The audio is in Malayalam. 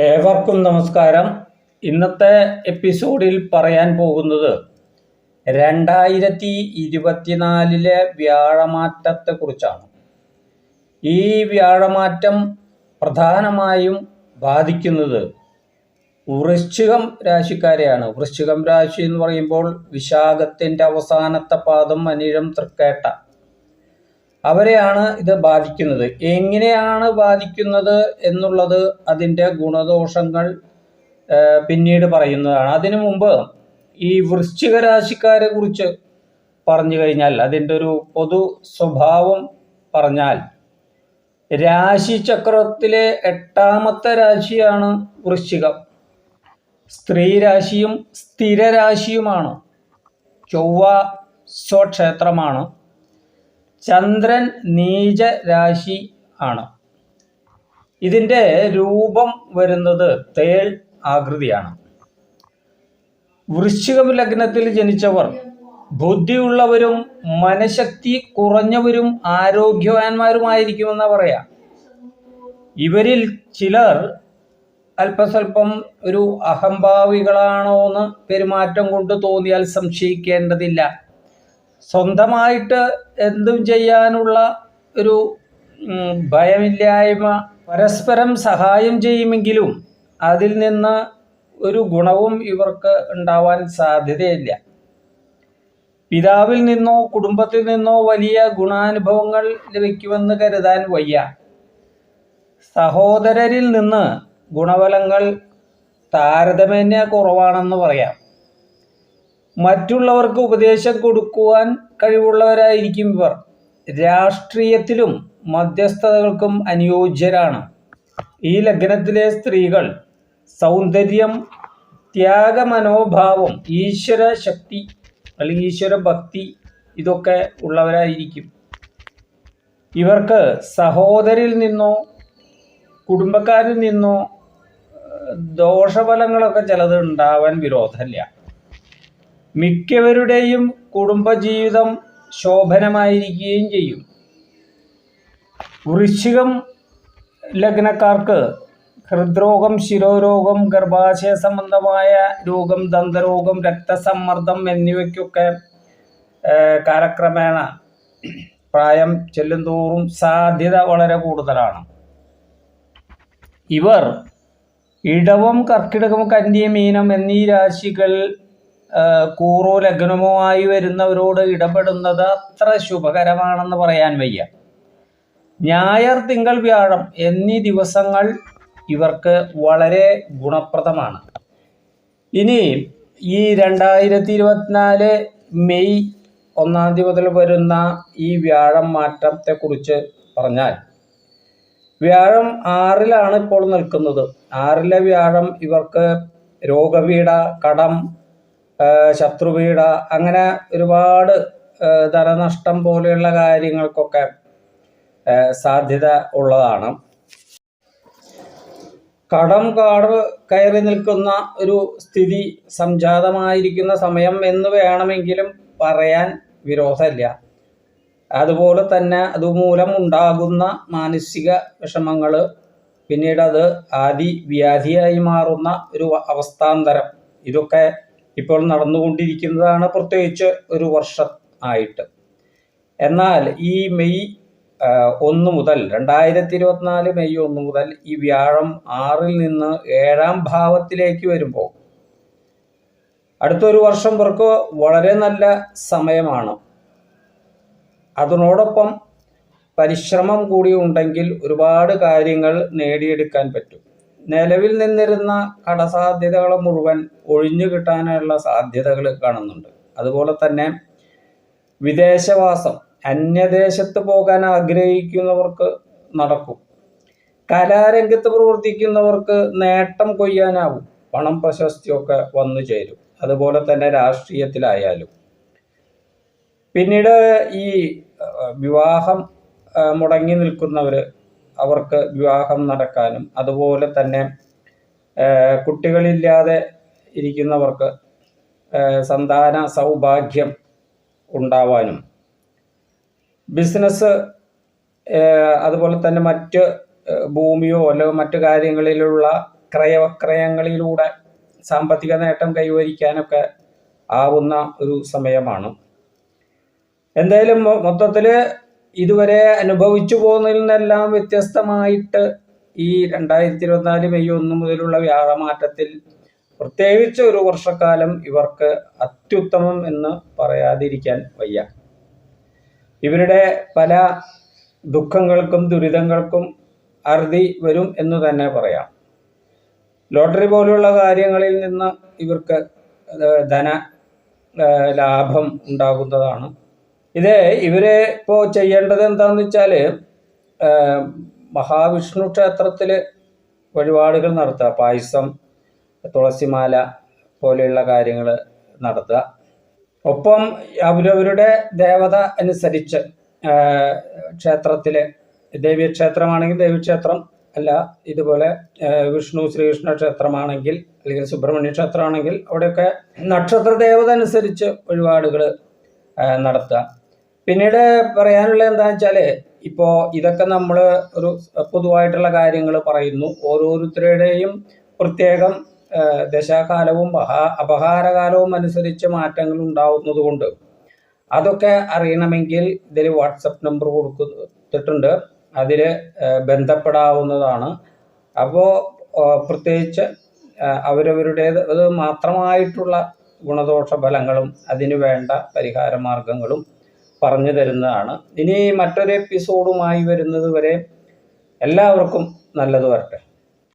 ഏവർക്കും നമസ്കാരം. ഇന്നത്തെ എപ്പിസോഡിൽ പറയാൻ പോകുന്നത് രണ്ടായിരത്തി ഇരുപത്തിനാലിലെ വ്യാഴമാറ്റത്തെക്കുറിച്ചാണ്. ഈ വ്യാഴമാറ്റം പ്രധാനമായും ബാധിക്കുന്നത് വൃശ്ചികം രാശിക്കാരെയാണ്. വൃശ്ചികം രാശി എന്ന് പറയുമ്പോൾ വിശാഖത്തിന്റെ അവസാനത്തെ പാദം അനിഴം തൃക്കേട്ട. അവരെയാണ് ഇത് ബാധിക്കുന്നത്. എങ്ങനെയാണ് ബാധിക്കുന്നത് എന്നുള്ളത് അതിന്റെ ഗുണദോഷങ്ങൾ പിന്നീട് പറയുന്നതാണ്. അതിനു മുമ്പ് ഈ വൃശ്ചിക രാശിക്കാരെ കുറിച്ച് പറഞ്ഞു കഴിഞ്ഞാൽ അതിന്റെ ഒരു പൊതു സ്വഭാവം പറഞ്ഞാൽ രാശി ചക്രത്തിലെ എട്ടാമത്തെ രാശിയാണ് വൃശ്ചികം. സ്ത്രീ രാശിയും സ്ഥിരരാശിയുമാണ് ചൊവ്വ സ്വക്ഷേത്രമാണ്. ചന്ദ്രൻ നീച രാശി ആണ്. ഇതിന്റെ രൂപം വരുന്നത് തേൾ ആകൃതിയാണ്. വൃശ്ചികം ലഗ്നത്തിൽ ജനിച്ചവർ ബുദ്ധിയുള്ളവരും മനഃശക്തി കുറഞ്ഞവരും ആരോഗ്യവാന്മാരുമായിരിക്കുമെന്നാ പറയാം. ഇവരിൽ ചിലർ അല്പസ്വല്പം ഒരു അഹംഭാവികളാണോ എന്ന് പെരുമാറ്റം കൊണ്ട് തോന്നിയാൽ സംശയിക്കേണ്ടതില്ല. സ്വന്തമായിട്ട് എന്തും ചെയ്യാനുള്ള ഒരു ഭയമില്ലായ്മ പരസ്പരം സഹായം ചെയ്യുമെങ്കിലും അതിൽ നിന്ന് ഒരു ഗുണവും ഇവർക്ക് ഉണ്ടാവാൻ സാധ്യതയില്ല. പിതാവിൽ നിന്നോ കുടുംബത്തിൽ നിന്നോ വലിയ ഗുണാനുഭവങ്ങൾ ലഭിക്കുമെന്ന് കരുതാൻ വയ്യ. സഹോദരരിൽ നിന്ന് ഗുണഫലങ്ങൾ താരതമ്യേന കുറവാണെന്ന് പറയാം. മറ്റുള്ളവർക്ക് ഉപദേശം കൊടുക്കുവാൻ കഴിവുള്ളവരായിരിക്കും ഇവർ. രാഷ്ട്രീയത്തിലും മധ്യസ്ഥതകൾക്കും അനുയോജ്യരാണ്. ഈ ലഗ്നത്തിലെ സ്ത്രീകൾ സൗന്ദര്യം ത്യാഗമനോഭാവം ഈശ്വര ശക്തി അല്ലെങ്കിൽ ഈശ്വര ഭക്തി ഇതൊക്കെ ഉള്ളവരായിരിക്കും. ഇവർക്ക് സഹോദരിൽ നിന്നോ കുടുംബക്കാരിൽ നിന്നോ ദോഷഫലങ്ങളൊക്കെ ചിലത് ഉണ്ടാവാൻ വിരോധമില്ല. മിക്കവരുടെയും കുടുംബജീവിതം ശോഭനമായിരിക്കുകയും ചെയ്യും. വൃശ്ചികം ലഗ്നക്കാർക്ക് ഹൃദ്രോഗം ശിരോരോഗം ഗർഭാശയ സംബന്ധമായ രോഗം ദന്തരോഗം രക്തസമ്മർദ്ദം എന്നിവയ്ക്കൊക്കെ കാലക്രമേണ പ്രായം ചെല്ലുന്തോറും സാധ്യത വളരെ കൂടുതലാണ്. ഇവർ ഇടവം കർക്കിടകം കന്നി മീനം എന്നീ രാശികൾ കൂറോ ലഗ്നമോ ആയി വരുന്നവരോട് ഇടപെടുന്നത് അത്ര ശുഭകരമാണെന്ന് പറയാൻ വയ്യ. ഞായർ തിങ്കൾ വ്യാഴം എന്നീ ദിവസങ്ങൾ ഇവർക്ക് വളരെ ഗുണപ്രദമാണ്. ഇനി ഈ രണ്ടായിരത്തി ഇരുപത്തിനാല് മെയ് ഒന്നാം തീയതി മുതൽ വരുന്ന ഈ വ്യാഴം മാറ്റത്തെക്കുറിച്ച് പറഞ്ഞാൽ വ്യാഴം ആറിലാണ് ഇപ്പോൾ നിൽക്കുന്നത്. ആറിലെ വ്യാഴം ഇവർക്ക് രോഗപീഠ കടം ആ, ശത്രുപീഠ അങ്ങനെ ഒരുപാട് ധനനഷ്ടം പോലെയുള്ള കാര്യങ്ങൾക്കൊക്കെ സാധ്യത ഉള്ളതാണ്. കടം കാട് കയറി നിൽക്കുന്ന ഒരു സ്ഥിതി സംജാതമായിരിക്കുന്ന സമയം എന്ന് വേണമെങ്കിലും പറയാൻ വിരോധമില്ല. അതുപോലെ തന്നെ അതുമൂലം ഉണ്ടാകുന്ന മാനസിക വിഷമങ്ങൾ പിന്നീട് അത് ആദി വ്യാധിയായി മാറുന്ന ഒരു അവസ്ഥാന്തരം. ഇതൊക്കെ ഇപ്പോൾ നടന്നുകൊണ്ടിരിക്കുന്നതാണ് പ്രത്യേകിച്ച് ഒരു വർഷം ആയിട്ട്. എന്നാൽ ഈ മെയ് ഒന്ന് മുതൽ രണ്ടായിരത്തി ഇരുപത്തിനാല് മെയ് ഒന്ന് മുതൽ ഈ വ്യാഴം ആറിൽ നിന്ന് ഏഴാം ഭാവത്തിലേക്ക് വരുമ്പോൾ അടുത്തൊരു വർഷം ഇവർക്ക് വളരെ നല്ല സമയമാണ്. അതിനോടൊപ്പം പരിശ്രമം കൂടി ഉണ്ടെങ്കിൽ ഒരുപാട് കാര്യങ്ങൾ നേടിയെടുക്കാൻ പറ്റും. നിലവിൽ നിന്നിരുന്ന കടസാധ്യതകൾ മുഴുവൻ ഒഴിഞ്ഞു കിട്ടാനുള്ള സാധ്യതകൾ കാണുന്നുണ്ട്. അതുപോലെ തന്നെ വിദേശവാസം അന്യദേശത്ത് പോകാൻ ആഗ്രഹിക്കുന്നവർക്ക് നടക്കും. കലാരംഗത്ത് പ്രവർത്തിക്കുന്നവർക്ക് നേട്ടം കൊയ്യാനാവും പണം പ്രശസ്തിയൊക്കെ വന്നു ചേരും. അതുപോലെ തന്നെ രാഷ്ട്രീയത്തിലായാലും. പിന്നീട് ഈ വിവാഹം മുടങ്ങി നിൽക്കുന്നവർ അവർക്ക് വിവാഹം നടക്കാനും അതുപോലെ തന്നെ കുട്ടികളില്ലാതെ ഇരിക്കുന്നവർക്ക് സന്താന സൗഭാഗ്യം ഉണ്ടാവാനും. ബിസിനസ് അതുപോലെ തന്നെ മറ്റ് ഭൂമിയോ അല്ലെങ്കിൽ മറ്റു കാര്യങ്ങളിലുള്ള ക്രയവക്രയങ്ങളിലൂടെ സാമ്പത്തിക നേട്ടം കൈവരിക്കാനൊക്കെ ആവുന്ന ഒരു സമയമാണ്. എന്തായാലും മൊത്തത്തിൽ ഇതുവരെ അനുഭവിച്ചു പോകുന്നതിൽ നിന്നെല്ലാം വ്യത്യസ്തമായിട്ട് ഈ രണ്ടായിരത്തി ഇരുപത്തിനാല് മെയ് ഒന്ന് മുതലുള്ള വ്യാഴമാറ്റത്തിൽ പ്രത്യേകിച്ച് ഒരു വർഷക്കാലം ഇവർക്ക് അത്യുത്തമം എന്ന് പറയാതിരിക്കാൻ വയ്യ. ഇവരുടെ പല ദുഃഖങ്ങൾക്കും ദുരിതങ്ങൾക്കും അറുതി വരും എന്ന് തന്നെ പറയാം. ലോട്ടറി പോലുള്ള കാര്യങ്ങളിൽ നിന്ന് ഇവർക്ക് ധന ലാഭം ഉണ്ടാകുന്നതാണ് ഇത് ഇവർ ഇപ്പോൾ ചെയ്യേണ്ടത് എന്താണെന്ന് വെച്ചാൽ മഹാവിഷ്ണു ക്ഷേത്രത്തിൽ വഴിപാടുകൾ നടത്തുക. പായസം തുളസിമാല പോലെയുള്ള കാര്യങ്ങൾ നടത്തുക. ഒപ്പം അവരവരുടെ ദേവത അനുസരിച്ച് ക്ഷേത്രത്തിൽ ദേവീക്ഷേത്രമാണെങ്കിൽ ദേവീക്ഷേത്രം അല്ല ഇതുപോലെ വിഷ്ണു ശ്രീകൃഷ്ണ ക്ഷേത്രമാണെങ്കിൽ അല്ലെങ്കിൽ സുബ്രഹ്മണ്യ ക്ഷേത്രമാണെങ്കിൽ അവിടെയൊക്കെ നക്ഷത്ര ദേവത അനുസരിച്ച് വഴിപാടുകൾ നടത്തുക. പിന്നീട് പറയാനുള്ള എന്താണെന്ന് വെച്ചാൽ ഇപ്പോൾ ഇതൊക്കെ നമ്മൾ ഒരു പൊതുവായിട്ടുള്ള കാര്യങ്ങൾ പറയുന്നു. ഓരോരുത്തരുടെയും പ്രത്യേകം ദശാകാലവും അപഹാരകാലവും അനുസരിച്ച് മാറ്റങ്ങൾ ഉണ്ടാവുന്നത് കൊണ്ട് അതൊക്കെ അറിയണമെങ്കിൽ ഇതിൽ വാട്സപ്പ് നമ്പർ കൊടുത്തിട്ടുണ്ട്. അതിൽ ബന്ധപ്പെടാവുന്നതാണ്. അപ്പോൾ പ്രത്യേകിച്ച് അവരവരുടേത് അത് മാത്രമായിട്ടുള്ള ഗുണദോഷ ഫലങ്ങളും അതിനു വേണ്ട പരിഹാര മാർഗങ്ങളും പറഞ്ഞു തരുന്നതാണ്. ഇനി മറ്റൊരു എപ്പിസോഡുമായി വരുന്നത് വരെ എല്ലാവർക്കും നല്ലത് വരട്ടെ.